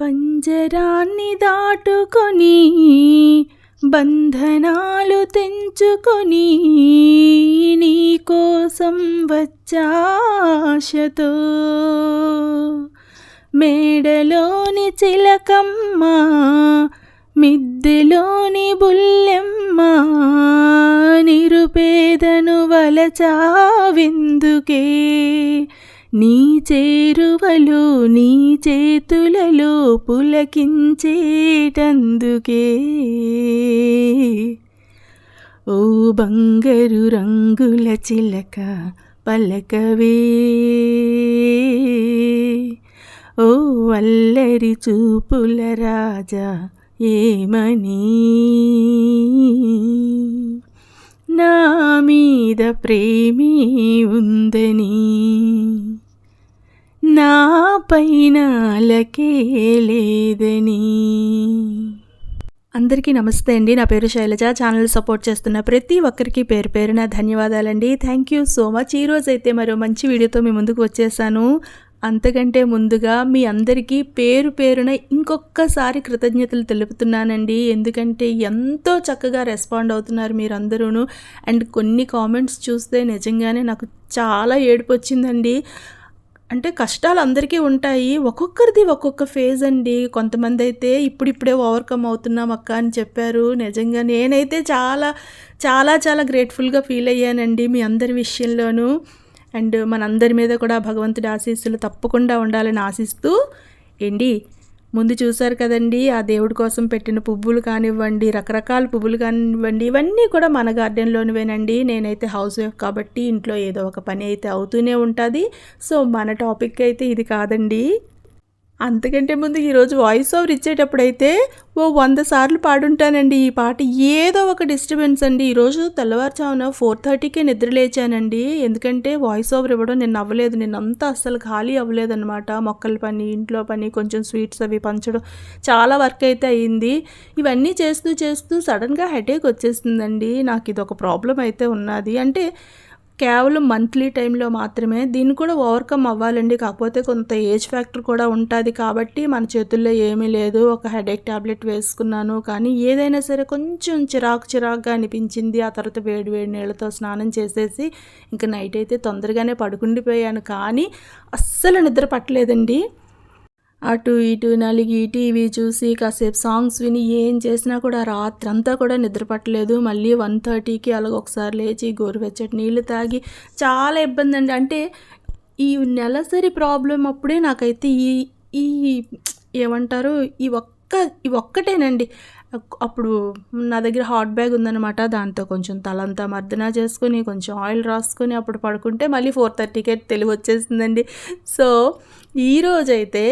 పంజరాన్ని దాటుకొని బంధనాలు తెంచుకొని నీకోసం వచ్చాశతో మేడలోని చిలకమ్మ మిద్దెలోని బుల్లెమ్మ నిరుపేదను వలచావిందుకే? నీ చేరువలు నీ చేతులలో పులకించేటందుకే. ఓ బంగారు రంగుల చిలక పలకవే. ఓ అల్లరి చూపుల రాజా ఏమని. నా మీద ప్రేమే ఉందని. నా పైన లేదని. అందరికీ నమస్తే అండి. నా పేరు శైలజ. ఛానల్ సపోర్ట్ చేస్తున్న ప్రతి ఒక్కరికి పేరు పేరున ధన్యవాదాలండి. థ్యాంక్ యూ సో మచ్ ఈరోజు అయితే మరో మంచి వీడియోతో మీ ముందుకు వచ్చేసాను. అంతకంటే ముందుగా మీ అందరికీ పేరు పేరున ఇంకొకసారి కృతజ్ఞతలు తెలుపుతున్నానండి. ఎందుకంటే ఎంతో చక్కగా రెస్పాండ్ అవుతున్నారు మీరందరూను. అండ్ కొన్ని కామెంట్స్ చూస్తే నిజంగానే నాకు చాలా ఏడుపు వచ్చిందండి అంటే కష్టాలు అందరికీ ఉంటాయి. ఒక్కొక్కరిది ఒక్కొక్క ఫేజ్ అండి. కొంతమంది అయితే ఇప్పుడిప్పుడే ఓవర్కమ్ అవుతున్నాం అక్క అని చెప్పారు. నిజంగా నేనైతే చాలా చాలా చాలా గ్రేట్ఫుల్గా ఫీల్ అయ్యానండి మీ అందరి విషయంలోనూ. అండ్ మనందరి మీద కూడా భగవంతుడి ఆశీస్సులు తప్పకుండా ఉండాలని ఆశిస్తూ ఏంటి ముందు చూశారు కదండి ఆ దేవుడి కోసం పెట్టిన పువ్వులు కానివ్వండి రకరకాల పువ్వులు కానివ్వండి ఇవన్నీ కూడా మన గార్డెన్లోనివేనండి. నేనైతే హౌస్ వైఫ్ కాబట్టి ఇంట్లో ఏదో ఒక పని అయితే అవుతూనే ఉంటుంది. సో మన టాపిక్ అయితే ఇది కాదండి. అంతకంటే ముందు ఈరోజు వాయిస్ ఓవర్ ఇచ్చేటప్పుడైతే ఓ వంద సార్లు పాడుంటానండి ఈ పాట. ఏదో ఒక డిస్టర్బెన్స్ అండి. ఈరోజు తెల్లవారుజామున ఫోర్ థర్టీకే నిద్ర లేచానండి ఎందుకంటే వాయిస్ ఓవర్ ఇవ్వడం నేను అవ్వలేదు నేను అంతా అస్సలు ఖాళీ అవ్వలేదన్నమాట. మొక్కల పని ఇంట్లో పని కొంచెం స్వీట్స్ అవి పంచడం చాలా వర్క్ అయితే అయ్యింది ఇవన్నీ చేస్తూ చేస్తూ సడన్గా హెడేక్ వచ్చేస్తుందండి. నాకు ఇది ఒక ప్రాబ్లం అయితే ఉన్నది. అంటే కేవలం మంత్లీ టైంలో మాత్రమే దీన్ని కూడా ఓవర్కమ్ అవ్వాలండి. కాకపోతే కొంత ఏజ్ ఫ్యాక్టర్ కూడా ఉంటుంది కాబట్టి మన చేతుల్లో ఏమీ లేదు. ఒక హెడేక్ ట్యాబ్లెట్ వేసుకున్నాను కానీ ఏదైనా సరే కొంచెం చిరాకు చిరాకుగా అనిపించింది. ఆ తర్వాత వేడి వేడి నీళ్ళతో స్నానం చేసేసి ఇంకా నైట్ అయితే తొందరగానే పడుకుండిపోయాను కానీ అస్సలు నిద్ర పట్టలేదండి. అటు ఇటు నలిగి టీవీ చూసి కాసేపు సాంగ్స్ విని ఏం చేసినా కూడా రాత్రంతా కూడా నిద్రపట్టలేదు మళ్ళీ వన్ థర్టీకి అలాగ ఒకసారి లేచి గోరువెచ్చటి నీళ్ళు తాగి చాలా ఇబ్బంది అండి. అంటే ఈ నెలసరి ప్రాబ్లం అప్పుడే నాకైతే ఈ ఈ ఏమంటారు ఈ ఒక్క ఈ ఒక్కటేనండి. అప్పుడు నా దగ్గర హాట్ బ్యాగ్ ఉందనమాట దాంతో కొంచెం తలంతా మర్దన చేసుకొని కొంచెం ఆయిల్ రాసుకొని అప్పుడు పడుకుంటే మళ్ళీ ఫోర్ థర్టీకే తెలివి వచ్చేసిందండి సో ఈరోజైతే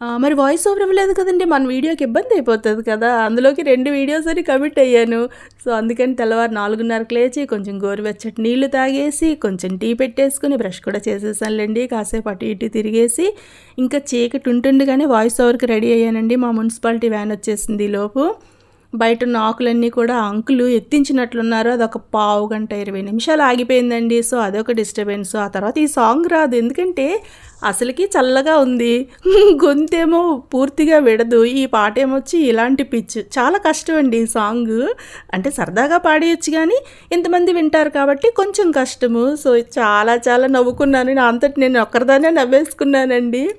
మరి వాయిస్ ఓవర్ ఇవ్వలేదు కదండి. మన వీడియోకి ఇబ్బంది అయిపోతుంది కదా. అందులోకి రెండు వీడియోస్ అని కమిట్ అయ్యాను. సో అందుకని తెల్లవారు నాలుగున్నరకు లేచి కొంచెం గోరువెచ్చటి నీళ్ళు తాగేసి కొంచెం టీ పెట్టేసుకుని బ్రష్ కూడా చేసేసానులేండి. కాసేపు అటు ఇటు తిరిగేసి ఇంకా చీకటి ఉంటుండగానే వాయిస్ ఓవర్కి రెడీ అయ్యానండి. మా మున్సిపాలిటీ వ్యాన్ వచ్చేసింది లోపు. బయట ఉన్న ఆకులన్నీ కూడా అంకులు ఎత్తించినట్లున్నారు. అదొక పావు గంట ఇరవై నిమిషాలు ఆగిపోయిందండి. సో అదొక డిస్టర్బెన్స్ ఆ తర్వాత ఈ సాంగ్ రాదు. ఎందుకంటే అసలుకి చల్లగా ఉంది. గొంతేమో పూర్తిగా విడదు. ఈ పాట ఏమొచ్చి ఇలాంటి పిచ్ చాలా కష్టం అండి ఈ సాంగ్ అంటే సరదాగా పాడేయచ్చు కానీ ఇంతమంది వింటారు కాబట్టి కొంచెం కష్టము. సో చాలా చాలా నవ్వుకున్నాను. నా అంతటి నేను ఒక్కరిదానే నవ్వేసుకున్నానండి.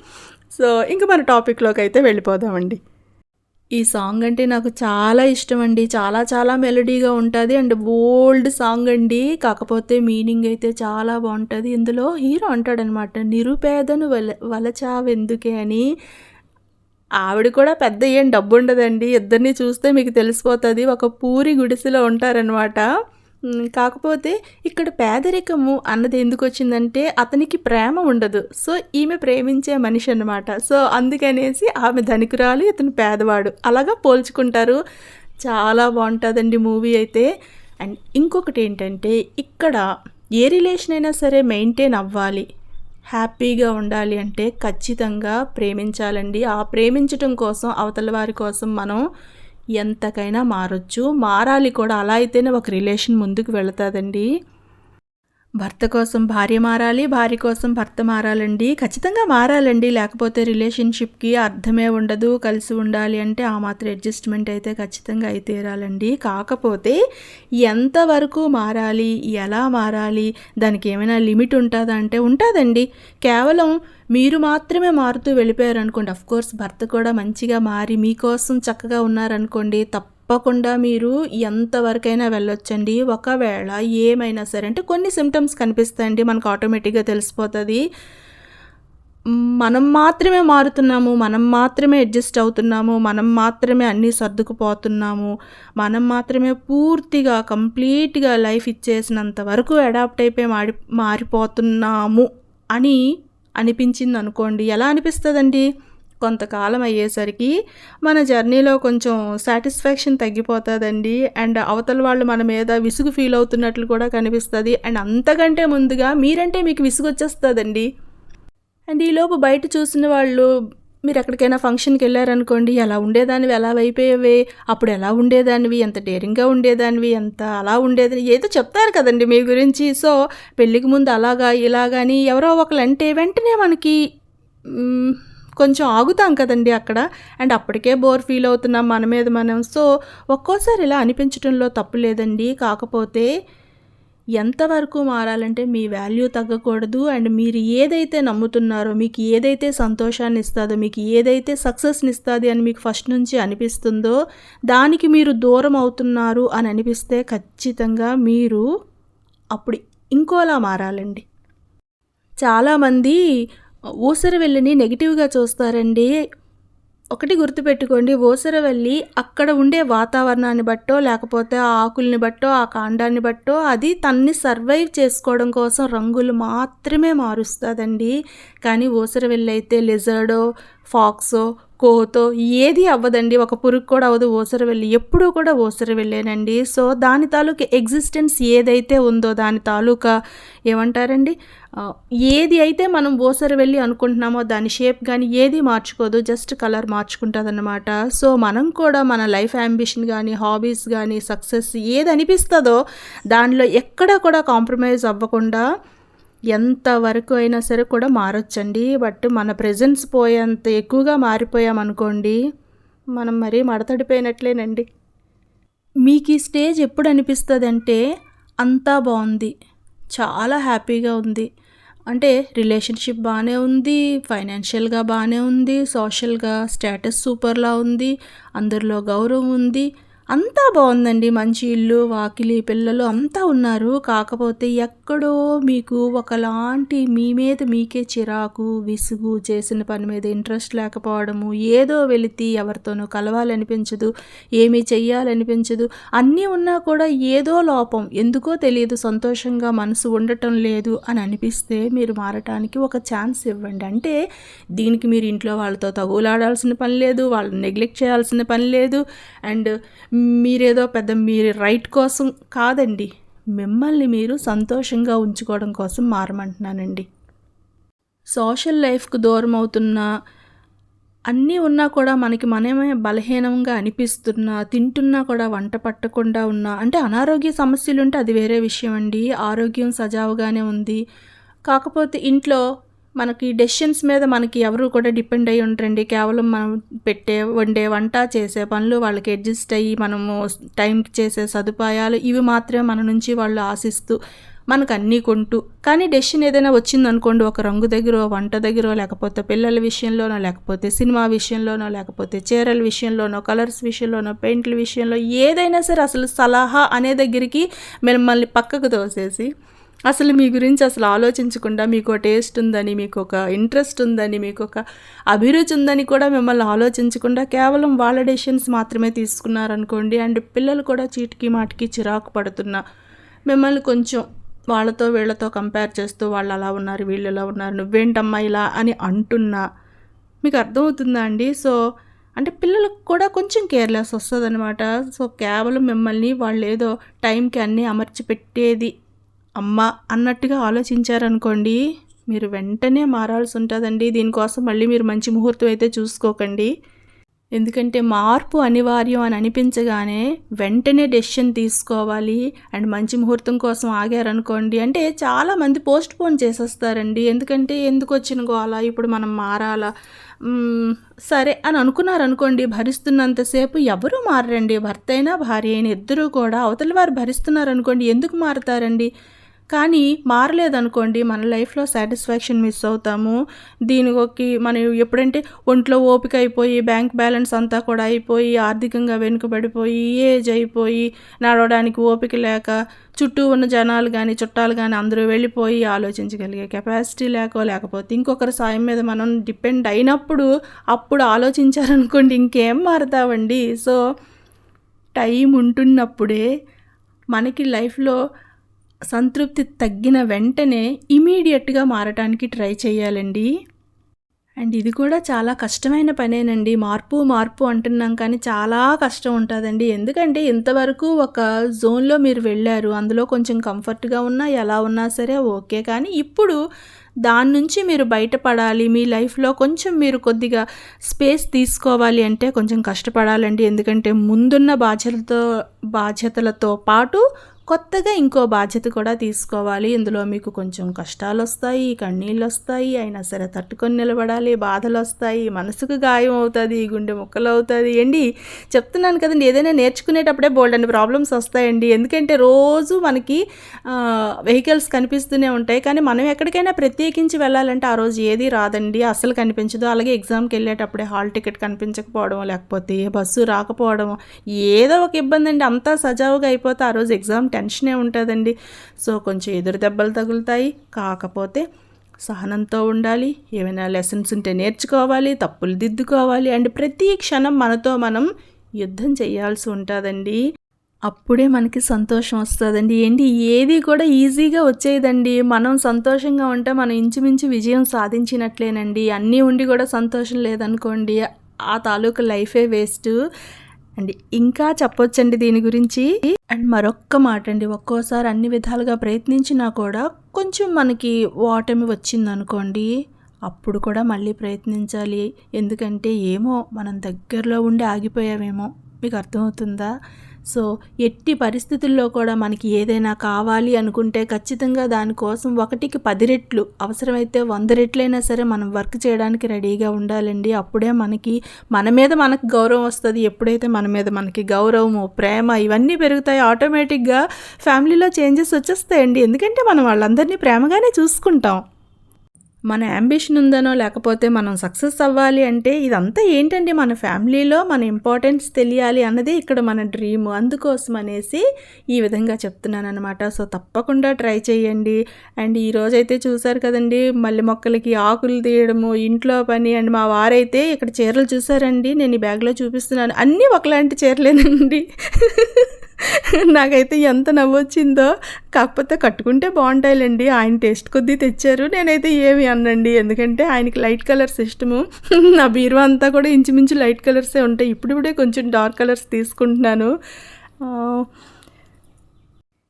సో ఇంకా మన టాపిక్లోకి అయితే వెళ్ళిపోదామండి. ఈ సాంగ్ అంటే నాకు చాలా ఇష్టం అండి చాలా చాలా మెలడీగా ఉంటుంది అండ్ ఓల్డ్ సాంగ్ అండి. కాకపోతే మీనింగ్ అయితే చాలా బాగుంటుంది. ఇందులో హీరో అంటాడనమాట నిరుపేదను వల వలచావెందుకే అని. ఆవిడ కూడా పెద్ద ఏం డబ్బు ఉండదండి ఇద్దరిని చూస్తే మీకు తెలిసిపోతుంది. ఒక పూరి గుడిసెలో ఉంటారనమాట. కాకపోతే ఇక్కడ పేదరికము అన్నది ఎందుకు వచ్చిందంటే అతనికి ప్రేమ ఉండదు. సో ఈమె ప్రేమించే మనిషి అనమాట సో అందుకనేసి ఆమె ధనికురాలు ఇతను పేదవాడు. అలాగా పోల్చుకుంటారు. చాలా బాగుంటుందండి మూవీ అయితే. అండ్ ఇంకొకటి ఏంటంటే ఇక్కడ ఏ రిలేషన్ అయినా సరే మెయింటైన్ అవ్వాలి. హ్యాపీగా ఉండాలి అంటే ఖచ్చితంగా ప్రేమించాలండి. ఆ ప్రేమించటం కోసం అవతల వారి కోసం మనం ఎంతకైనా మారొచ్చు. మారాలి కూడా. అలా అయితేనే ఒక రిలేషన్ ముందుకు వెళుతుందండి. భర్త కోసం భార్య మారాలి భార్య కోసం భర్త మారాలండి. ఖచ్చితంగా మారాలండి. లేకపోతే రిలేషన్షిప్కి అర్థమే ఉండదు కలిసి ఉండాలి అంటే ఆ మాత్రం అడ్జస్ట్మెంట్ అయితే ఖచ్చితంగా అయి తీరాలండి. కాకపోతే ఎంతవరకు మారాలి ఎలా మారాలి దానికి ఏమైనా లిమిట్ ఉంటుందా అంటే ఉంటుందండి. కేవలం మీరు మాత్రమే మారుతూ వెళ్ళిపోయారనుకోండి. అఫ్కోర్స్ కోర్స్ భర్త కూడా మంచిగా మారి మీకోసం చక్కగా ఉన్నారనుకోండి తప్ప తప్పకుండా మీరు ఎంతవరకైనా వెళ్ళొచ్చండి. ఒకవేళ ఏమైనా సరే అంటే కొన్ని సిమ్టమ్స్ కనిపిస్తాయండి. మనకు ఆటోమేటిక్గా తెలిసిపోతుంది. మనం మాత్రమే మారుతున్నాము. మనం మాత్రమే అడ్జస్ట్ అవుతున్నాము. మనం మాత్రమే అన్నీ సర్దుకుపోతున్నాము. మనం మాత్రమే పూర్తిగా కంప్లీట్గా లైఫ్ ఇచ్చేసినంత వరకు అడాప్ట్ అయిపోయి మారి మారిపోతున్నాము అని అనిపించింది అనుకోండి ఎలా అనిపిస్తుందండి? కొంతకాలం అయ్యేసరికి మన జర్నీలో కొంచెం సాటిస్ఫాక్షన్ తగ్గిపోతుందండి. అండ్ అవతల వాళ్ళు మన మీద విసుగు ఫీల్ అవుతున్నట్లు కూడా కనిపిస్తుంది. అండ్ అంతకంటే ముందుగా మీరంటే మీకు విసుగు వచ్చేస్తుందండి అండ్ ఈలోపు బయట చూసిన వాళ్ళు మీరు ఎక్కడికైనా ఫంక్షన్కి వెళ్ళారనుకోండి ఎలా ఉండేదానివి? ఎలా అయిపోయేవి? అప్పుడు ఎలా ఉండేదానివి? ఎంత డేరింగ్గా ఉండేదానివి? ఎంత అలా ఉండేదని ఏదో చెప్తారు కదండి మీ గురించి. సో పెళ్ళికి ముందు అలాగా ఇలాగని ఎవరో ఒకరు అంటే వెంటనే మనకి కొంచెం ఆగుతాం కదండి అక్కడ. అండ్ అప్పటికే బోర్ ఫీల్ అవుతున్నాం మన మీద మనం. సో ఒక్కోసారి ఇలా అనిపించడంలో తప్పు లేదండి. కాకపోతే ఎంతవరకు మారాలంటే మీ వాల్యూ తగ్గకూడదు. అండ్ మీరు ఏదైతే నమ్ముతున్నారో మీకు ఏదైతే సంతోషాన్ని ఇస్తుందో మీకు ఏదైతే సక్సెస్ని ఇస్తుంది అని మీకు ఫస్ట్ నుంచి అనిపిస్తుందో దానికి మీరు దూరం అవుతున్నారు అని అనిపిస్తే ఖచ్చితంగా మీరు అప్పుడు ఇంకోలా మారాలండి. చాలామంది ఊసరవెల్లిని నెగిటివ్గా చూస్తారండి. ఒకటి గుర్తుపెట్టుకోండి ఊసరవెల్లి అక్కడ ఉండే వాతావరణాన్ని బట్టో లేకపోతే ఆ ఆకుల్ని బట్టో ఆ కాండాన్ని బట్టో అది తన్ని సర్వైవ్ చేసుకోవడం కోసం రంగులు మాత్రమే మారుస్తుందండి. కానీ ఊసరవెల్లి అయితే లిజర్డో ఫాక్సో కోతో ఏది అవ్వదండి. ఒక పురుగు కూడా అవ్వదు ఓసర వెళ్ళి. ఎప్పుడూ కూడా ఓసర వెళ్ళానండి. సో దాని తాలూకా ఎగ్జిస్టెన్స్ ఏదైతే ఉందో దాని తాలూకా ఏమంటారండి? ఏది అయితే మనం ఓసర వెళ్ళి అనుకుంటున్నామో దాని షేప్ కానీ ఏది మార్చుకోదు. జస్ట్ కలర్ మార్చుకుంటుంది అనమాట సో మనం కూడా మన లైఫ్ అంబిషన్ కానీ హాబీస్ కానీ సక్సెస్ ఏది అనిపిస్తుందో దానిలో ఎక్కడ కూడా కాంప్రమైజ్ అవ్వకుండా ఎంతవరకు అయినా సరే కూడా మారొచ్చండి. బట్ మన ప్రెజెన్స్ పోయేంత ఎక్కువగా మారిపోయామనుకోండి మనం మరీ మడతడిపోయినట్లేనండి. మీకు ఈ స్టేజ్ ఎప్పుడు అనిపిస్తుంది అంటే అంతా బాగుంది చాలా హ్యాపీగా ఉంది. అంటే రిలేషన్షిప్ బాగానే ఉంది ఫైనాన్షియల్గా బాగానే ఉంది సోషల్గా స్టేటస్ సూపర్లా ఉంది అందరిలో గౌరవం ఉంది. అంతా బాగుందండి మంచి ఇల్లు వాకిలి పిల్లలు అంతా ఉన్నారు. కాకపోతే ఎక్కడో మీకు ఒకలాంటి మీ మీద మీకే చిరాకు విసుగు చేసిన పని మీద ఇంట్రెస్ట్ లేకపోవడము ఏదో వెళితే ఎవరితోనూ కలవాలనిపించదు ఏమీ చెయ్యాలనిపించదు అన్నీ ఉన్నా కూడా ఏదో లోపం ఎందుకో తెలియదు సంతోషంగా మనసు ఉండటం లేదు అని అనిపిస్తే మీరు మారటానికి ఒక ఛాన్స్ ఇవ్వండి. అంటే దీనికి మీరు ఇంట్లో వాళ్ళతో తగులాడాల్సిన పని లేదు వాళ్ళని నెగ్లెక్ట్ చేయాల్సిన పని లేదు అండ్ మీరేదో పెద్ద మీరు రైట్ కోసం కాదండి. మిమ్మల్ని మీరు సంతోషంగా ఉంచుకోవడం కోసం మారమంటున్నానండి. సోషల్ లైఫ్కు దూరం అవుతున్న అన్నీ ఉన్నా కూడా మనకి మనమే బలహీనంగా అనిపిస్తున్నా తింటున్నా కూడా వంట పట్టకుండా ఉన్నా అంటే అనారోగ్య సమస్యలు ఉంటే అది వేరే విషయం అండి ఆరోగ్యం సజావుగానే ఉంది. కాకపోతే ఇంట్లో మనకి డెసిషన్స్ మీద మనకి ఎవరు కూడా డిపెండ్ అయ్యి ఉంటారండి కేవలం మనం పెట్టే వండే వంట చేసే పనులు వాళ్ళకి అడ్జస్ట్ అయ్యి మనము టైంకి చేసే సదుపాయాలు ఇవి మాత్రమే మన నుంచి వాళ్ళు ఆశిస్తూ మనకు అన్నీ కొంటూ. కానీ డెసిషన్ ఏదైనా వచ్చిందనుకోండి ఒక రంగు దగ్గర వంట దగ్గర లేకపోతే పిల్లల విషయంలోనో లేకపోతే సినిమా విషయంలోనో లేకపోతే చీరల విషయంలోనో కలర్స్ విషయంలోనో పెయింట్ల విషయంలో ఏదైనా సరే అసలు సలహా అనే దగ్గరికి మిమ్మల్ని పక్కకు తోసేసి అసలు మీ గురించి అసలు ఆలోచించకుండా మీకు టేస్ట్ ఉందని మీకు ఒక ఇంట్రెస్ట్ ఉందని మీకు ఒక అభిరుచి ఉందని కూడా మిమ్మల్ని ఆలోచించకుండా కేవలం వాళ్ళ డెసిషన్స్ మాత్రమే తీసుకున్నారనుకోండి అండ్ పిల్లలు కూడా చీటికి మాటికి చిరాకు పడుతున్నా మిమ్మల్ని కొంచెం వాళ్ళతో వీళ్ళతో కంపేర్ చేస్తూ వాళ్ళు అలా ఉన్నారు వీళ్ళు ఇలా ఉన్నారు నువ్వేంటమ్మా ఇలా అని అంటున్నా మీకు అర్థమవుతుందా అండి? సో అంటే పిల్లలకు కూడా కొంచెం కేర్లెస్ వస్తుంది అనమాట సో కేవలం మిమ్మల్ని వాళ్ళు ఏదో టైంకి అన్నీ అమర్చి పెట్టేది అమ్మ అన్నట్టుగా ఆలోచించారనుకోండి మీరు వెంటనే మారాల్సి ఉంటుందండి. దీనికోసం మళ్ళీ మీరు మంచి ముహూర్తం అయితే చూసుకోకండి. ఎందుకంటే మార్పు అనివార్యం అని అనిపించగానే వెంటనే డెసిషన్ తీసుకోవాలి. అండ్ మంచి ముహూర్తం కోసం ఆగారనుకోండి అంటే చాలామంది పోస్ట్ పోన్ చేసేస్తారండి. ఎందుకంటే ఎందుకు వచ్చిన గోల ఇప్పుడు మనం మారాలా? సరే అని అనుకున్నారనుకోండి భరిస్తున్నంతసేపు ఎవరు మారండి భర్త అయినా భార్య అయినా ఇద్దరూ కూడా అవతల వారు భరిస్తున్నారనుకోండి ఎందుకు మారుతారండి? కానీ మారలేదనుకోండి మన లైఫ్లో సాటిస్ఫాక్షన్ మిస్ అవుతాము. దీనికి మనం ఎప్పుడంటే ఒంట్లో ఓపిక అయిపోయి బ్యాంక్ బ్యాలెన్స్ అంతా కూడా అయిపోయి ఆర్థికంగా వెనుకబడిపోయి ఏజ్ అయిపోయి నడవడానికి ఓపిక లేక చుట్టూ ఉన్న జనాలు కానీ చుట్టాలు కానీ అందరూ వెళ్ళిపోయి ఆలోచించగలిగే కెపాసిటీ లేకో లేకపోతే ఇంకొకరి సాయం మీద మనం డిపెండ్ అయినప్పుడు అప్పుడు ఆలోచించారనుకోండి ఇంకేం మారుతామండి సో టైం ఉంటున్నప్పుడే మనకి లైఫ్లో సంతృప్తి తగ్గిన వెంటనే ఇమీడియట్గా మారటానికి ట్రై చేయాలండి. అండ్ ఇది కూడా చాలా కష్టమైన పనేనండి. మార్పు మార్పు అంటున్నాం కానీ చాలా కష్టం ఉంటుందండి. ఎందుకంటే ఇంతవరకు ఒక జోన్లో మీరు వెళ్ళారు. అందులో కొంచెం కంఫర్ట్గా ఉన్నా ఎలా ఉన్నా సరే ఓకే. కానీ ఇప్పుడు దాని నుంచి మీరు బయటపడాలి. మీ లైఫ్లో కొంచెం మీరు కొద్దిగా స్పేస్ తీసుకోవాలి అంటే కొంచెం కష్టపడాలండి. ఎందుకంటే ముందున్న బాధ్యతలతో బాధ్యతలతో పాటు కొత్తగా ఇంకో బాధ్యత కూడా తీసుకోవాలి. ఇందులో మీకు కొంచెం కష్టాలు వస్తాయి కన్నీళ్ళు వస్తాయి అయినా సరే తట్టుకొని నిలబడాలి బాధలు వస్తాయి మనసుకు గాయం అవుతుంది గుండె ముక్కలు అవుతుంది ఏంటి చెప్తున్నాను కదండి ఏదైనా నేర్చుకునేటప్పుడే బోల్డ్ అండి ప్రాబ్లమ్స్ వస్తాయండి. ఎందుకంటే రోజు మనకి వెహికల్స్ కనిపిస్తూనే ఉంటాయి. కానీ మనం ఎక్కడికైనా ప్రత్యేకించి వెళ్ళాలంటే ఆ రోజు ఏది రాదండి. అసలు కనిపించదు. అలాగే ఎగ్జామ్కి వెళ్ళేటప్పుడే హాల్ టికెట్ కనిపించకపోవడం లేకపోతే బస్సు రాకపోవడం ఏదో ఒక ఇబ్బంది అండి అంతా సజావుగా అయిపోతే ఆ రోజు ఎగ్జామ్ టెన్షనే ఉంటుందండి. సో కొంచెం ఎదురు దెబ్బలు తగులుతాయి. కాకపోతే సహనంతో ఉండాలి. ఏమైనా లెసన్స్ ఉంటే నేర్చుకోవాలి తప్పులు దిద్దుకోవాలి అండ్ ప్రతి క్షణం మనతో మనం యుద్ధం చేయాల్సి ఉంటుందండి. అప్పుడే మనకి సంతోషం వస్తుందండి. ఏంటి? ఏది కూడా ఈజీగా వచ్చేదండి. మనం సంతోషంగా ఉంటే మనం ఇంచుమించు విజయం సాధించినట్లేనండి. అన్నీ ఉండి కూడా సంతోషం లేదనుకోండి. ఆ తాలూకు లైఫే వేస్ట్. అండ్ ఇంకా చెప్పొచ్చండి దీని గురించి. అండ్ మరొక్క మాట అండి ఒక్కోసారి అన్ని విధాలుగా ప్రయత్నించినా కూడా కొంచెం మనకి ఓటమి వచ్చిందనుకోండి అప్పుడు కూడా మళ్ళీ ప్రయత్నించాలి. ఎందుకంటే ఏమో మనం దగ్గరలో ఉండి ఆగిపోయామేమో. మీకు అర్థమవుతుందా? సో ఎట్టి పరిస్థితుల్లో కూడా మనకి ఏదైనా కావాలి అనుకుంటే ఖచ్చితంగా దానికోసం ఒకటికి పది రెట్లు అవసరమైతే వంద రెట్లైనా సరే మనం వర్క్ చేయడానికి రెడీగా ఉండాలండి. అప్పుడే మనకి మన మీద మనకు గౌరవం వస్తుంది. ఎప్పుడైతే మన మీద మనకి గౌరవము ప్రేమ ఇవన్నీ పెరుగుతాయి ఆటోమేటిక్గా ఫ్యామిలీలో చేంజెస్ వచ్చేస్తాయండి. ఎందుకంటే మనం వాళ్ళందరినీ ప్రేమగానే చూసుకుంటాం. మన అంబిషన్ ఉందనో లేకపోతే మనం సక్సెస్ అవ్వాలి అంటే ఇదంతా ఏంటండి? మన ఫ్యామిలీలో మన ఇంపార్టెన్స్ తెలియాలి అన్నది ఇక్కడ మన డ్రీమ్ అందుకోసం అనేసి ఈ విధంగా చెప్తున్నాను అనమాట సో తప్పకుండా ట్రై చేయండి. అండ్ ఈరోజైతే చూసారు కదండి మళ్ళీ మొక్కలకి ఆకులు తీయడము ఇంట్లో పని అండ్ మా వారైతే ఇక్కడ చీరలు చూసారండి. నేను ఈ బ్యాగ్లో చూపిస్తున్నాను. అన్నీ ఒకలాంటి చీరలేనండి. నాకైతే ఎంత నవ్వొచ్చిందో. కాకపోతే కట్టుకుంటే బాగుంటాయిలేండి. ఆయన టేస్ట్ కొద్దీ తెచ్చారు. నేనైతే ఏమి అనండి ఎందుకంటే ఆయనకి లైట్ కలర్స్ ఇష్టము. నా బీరువా అంతా కూడా ఇంచుమించు లైట్ కలర్సే ఉంటాయి. ఇప్పుడిప్పుడే కొంచెం డార్క్ కలర్స్ తీసుకుంటున్నాను.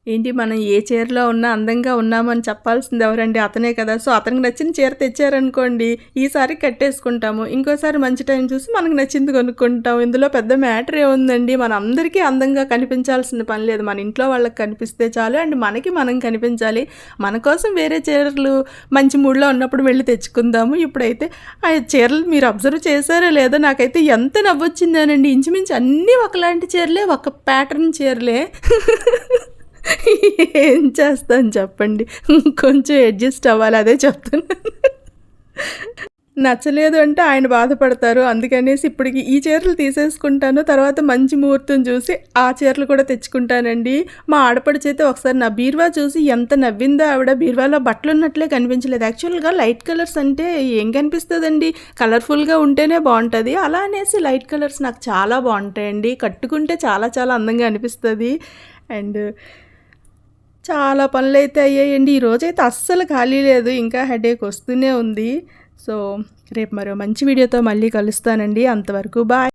ఏంటి మనం ఏ చీరలో ఉన్నా అందంగా ఉన్నామని చెప్పాల్సింది ఎవరండి? అతనే కదా. సో అతనికి నచ్చిన చీర తెచ్చారనుకోండి ఈసారి కట్టేసుకుంటాము. ఇంకోసారి మంచి టైం చూసి మనకు నచ్చింది కొనుక్కుంటాం. ఇందులో పెద్ద మ్యాటర్ ఏముందండి? మన అందరికీ అందంగా కనిపించాల్సిన పని లేదు. మన ఇంట్లో వాళ్ళకి కనిపిస్తే చాలు అండ్ మనకి మనం కనిపించాలి. మన కోసం వేరే చీరలు మంచి మూడ్లో ఉన్నప్పుడు వెళ్ళి తెచ్చుకుందాము. ఇప్పుడైతే ఆ చీరలు మీరు అబ్జర్వ్ చేశారో లేదో నాకైతే ఎంత నవ్వొచ్చిందానండి ఇంచుమించు అన్నీ ఒకలాంటి చీరలే ఒక ప్యాటర్న్ చీరలే. ఏం చేస్తాను చెప్పండి. కొంచెం అడ్జస్ట్ అవ్వాలి అదే చెప్తున్నాను. నచ్చలేదు అంటే ఆయన బాధపడతారు. అందుకనేసి ఇప్పటికి ఈ చీరలు తీసేసుకుంటాను. తర్వాత మంచి ముహూర్తం చూసి ఆ చీరలు కూడా తెచ్చుకుంటానండి. మా ఆడపడి చేత ఒకసారి నా బీరువా చూసి ఎంత నవ్విందో ఆవిడ బీరువాలో బట్టలు ఉన్నట్లే కనిపించలేదు. యాక్చువల్గా లైట్ కలర్స్ అంటే ఏం కనిపిస్తుందండి? కలర్ఫుల్గా ఉంటేనే బాగుంటుంది. అలా అనేసి లైట్ కలర్స్ నాకు చాలా బాగుంటాయండి. కట్టుకుంటే చాలా చాలా అందంగా అనిపిస్తుంది. అండ్ చాలా పనులు అయితే అయ్యాయండి ఈరోజైతే అస్సలు ఖాళీ లేదు. ఇంకా హెడేక్ వస్తూనే ఉంది. సో రేపు మరో మంచి వీడియోతో మళ్ళీ కలుస్తానండి. అంతవరకు బాయ్.